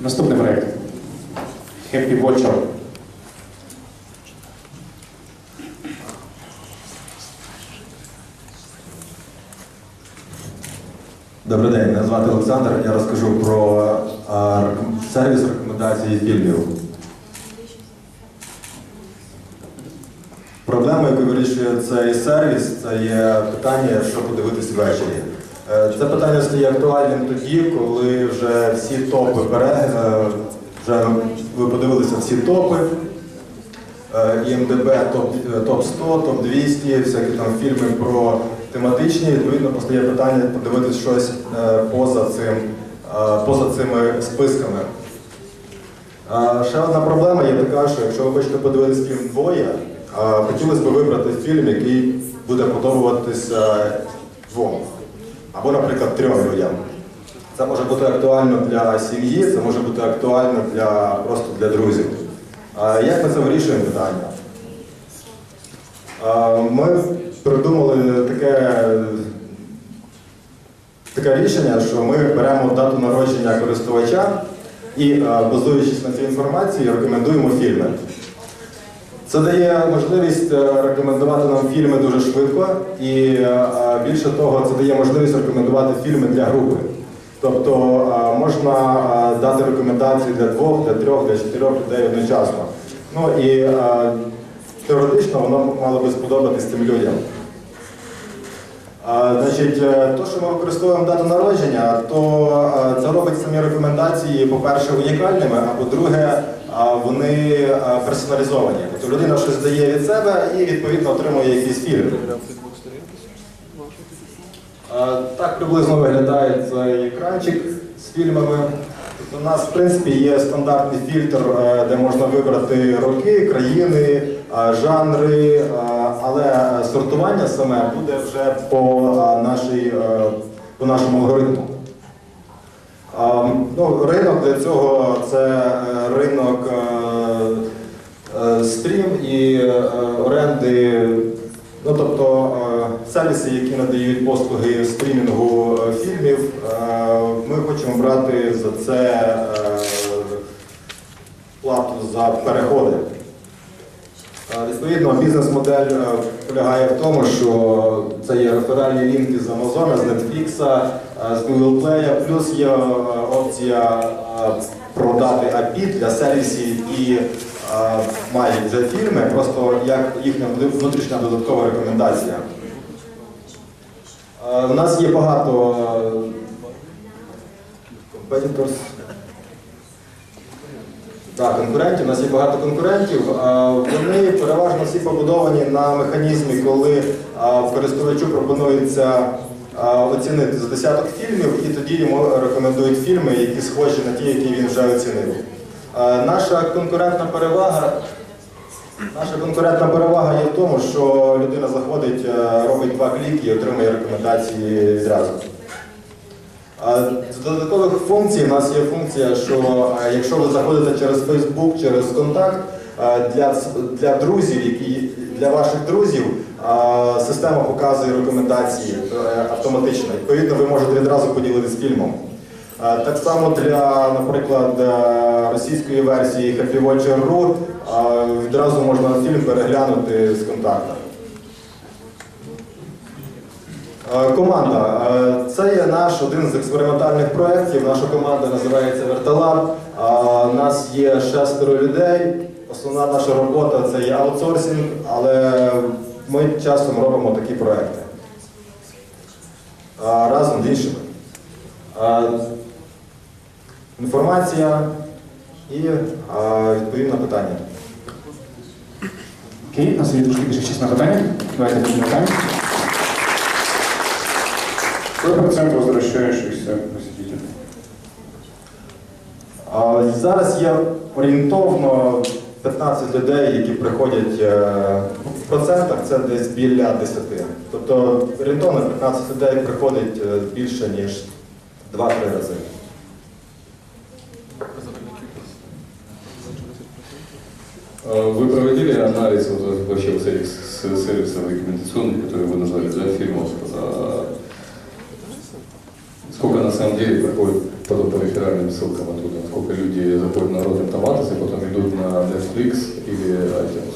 Наступний проєкт. Happy Watcher. Добрий день, мене звати Олександр. Я розкажу про а, сервіс рекомендації фільмів. Проблема, яку вирішує цей сервіс, це є питання, що подивитись ввечері. Е, Це питання стає актуальним тоді, коли вже всі топи е, вже ви подивилися всі топи. Е, ІМДБ топ, е, топ 100, топ 200, всякі там фільми про тематичні. Відповідно, постає питання подивитись щось поза цим, поза цими списками. Ще одна проблема є така, що якщо ви хочете подивитись фільм двоє, хотілося б вибрати фільм, який буде подобатися двом. Або, наприклад, трьом людям. Це може бути актуально для сім'ї, це може бути актуально для, просто для друзів. Як ми це вирішуємо питання? Ми придумали таке, таке рішення, що ми беремо дату народження користувача і, базуючись на цій інформації, рекомендуємо фільми. Це дає можливість е, рекомендувати нам фільми дуже швидко, і е, більше того, це дає можливість рекомендувати фільми для групи. Тобто е, можна е, дати рекомендації для двох, для трьох, для чотирьох людей одночасно. Ну і е, теоретично воно мало би сподобатись цим людям. Значить, е, то, що ми використовуємо дату народження, то е, це робить самі рекомендації, по-перше, унікальними, а по-друге, вони персоналізовані. Тобто людина щось дає від себе і відповідно отримує якийсь фільм. Так приблизно виглядає цей екранчик з фільмами. Тобто У нас, в принципі, є стандартний фільтр, е, де можна вибрати роки, країни, е, жанри, е, але сортування саме буде вже по, нашій, по нашому алгоритму. А, Ну, ринок для цього це е, ринок е, е, стрім і оренди, ну тобто сервіси, які надають послуги стрімінгу фільмів. Ми хочемо брати за це плату за переходи. Відповідно, бізнес-модель полягає в тому, що це є реферальні лінки з Amazon, з Netflix, з Google Play, плюс є е, опція е, продати API для сервісів, які е, мають вже фірми, просто як їхня внутрішня додаткова рекомендація. У нас є багато competitors. Так, конкурентів, у нас є багато конкурентів. Вони переважно всі побудовані на механізмі, коли користувачу пропонується оцінити за десяток фільмів, і тоді йому рекомендують фільми, які схожі на ті, які він вже оцінив. Наша конкурентна перевага. Наша конкурентна перевага є в тому, що людина заходить, е, робить два кліки і отримує рекомендації відразу. А З додаткових функцій у нас є функція, що е, якщо ви заходите через Facebook, через контакт, для, для друзів, які для ваших друзів система показує рекомендації е, автоматично. Відповідно, ви можете відразу поділитися фільмом. Так само для, наприклад, е, російської версії Happy Watcher.ru відразу можна фільм переглянути з контакта. Е, Команда. Це є наш один з експериментальних проєктів. Наша команда називається Вертолаб. Е, У нас є шестеро людей. Основна наша робота це є аутсорсинг, але ми часом робимо такі проекти разом з іншими. Інформація і е, відповідно питання. Окей, у нас є трошки більше часу на питання. Давайте почнемо. Какой процент возвращающихся посетителей? Зараз є орієнтовно 15 людей, які приходять е, в процентах, це десь біля 10. Тобто орієнтовно 15 людей приходить е, більше, ніж 2-3 рази. А Вы проводили анализ вот, вообще вот этих с- сервисов рекомендационных, которые вы назвали, да, фильмов? А Сколько на самом деле проходит по реферальным ссылкам Netflix или iTunes.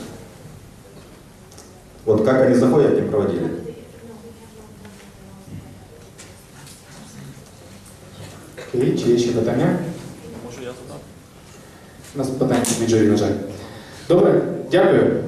Вот как они заходят, не проводили. Окей, чи є ще питання? Може я задам? У нас питання від Джері, на жаль. Добре, дякую.